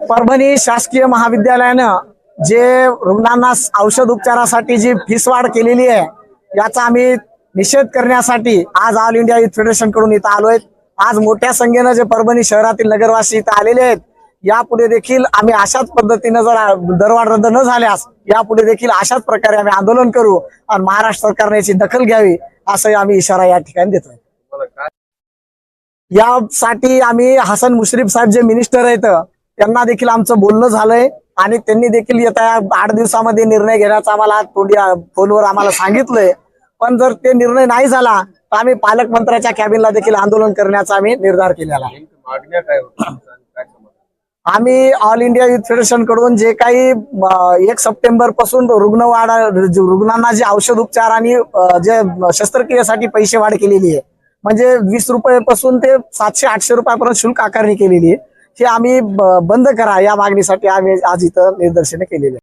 परभणी शासकीय महाविद्यालयानं जे रुग्णांना औषध उपचारासाठी जी फीस वाढ केलेली आहे याचा आम्ही निषेध करण्यासाठी आज ऑल इंडिया युथ फेडरेशनकडून इथं आलोय. आज मोठ्या संख्येनं जे परभणी शहरातील नगरवासी इथं आलेले आहेत यापुढे देखील आम्ही अशाच पद्धतीनं जर दरवाढ रद्द न झाल्यास यापुढे देखील अशाच प्रकारे आम्ही आंदोलन करू आणि महाराष्ट्र सरकारने याची दखल घ्यावी असं आम्ही इशारा या ठिकाणी देतोय. यासाठी आम्ही हसन मुश्रीफ साहेब जे मिनिस्टर आहेत त्यांना देखील आमचं बोलणं झालंय आणि त्यांनी देखील येत्या आठ दिवसामध्ये निर्णय घेण्याचा आम्हाला तोंडी फोनवर आम्हाला सांगितलंय. पण जर ते निर्णय नाही झाला तर आम्ही पालकमंत्र्याच्या कॅबिनला देखील आंदोलन करण्याचा आम्ही निर्धार केलेला? आम्ही ऑल इंडिया युथ फेडरेशनकडून जे काही एक सप्टेंबरपासून रुग्णवाढ रुग्णांना जे औषध उपचार आणि जे शस्त्रक्रियेसाठी पैसे वाढ केलेली आहे. म्हणजे वीस रुपयापासून ते सातशे आठशे रुपयापर्यंत शुल्क आकारणी केलेली आहे. हे आम्ही ब- बंद करा या मागणीसाठी आम्ही आज इथं निदर्शन केलेली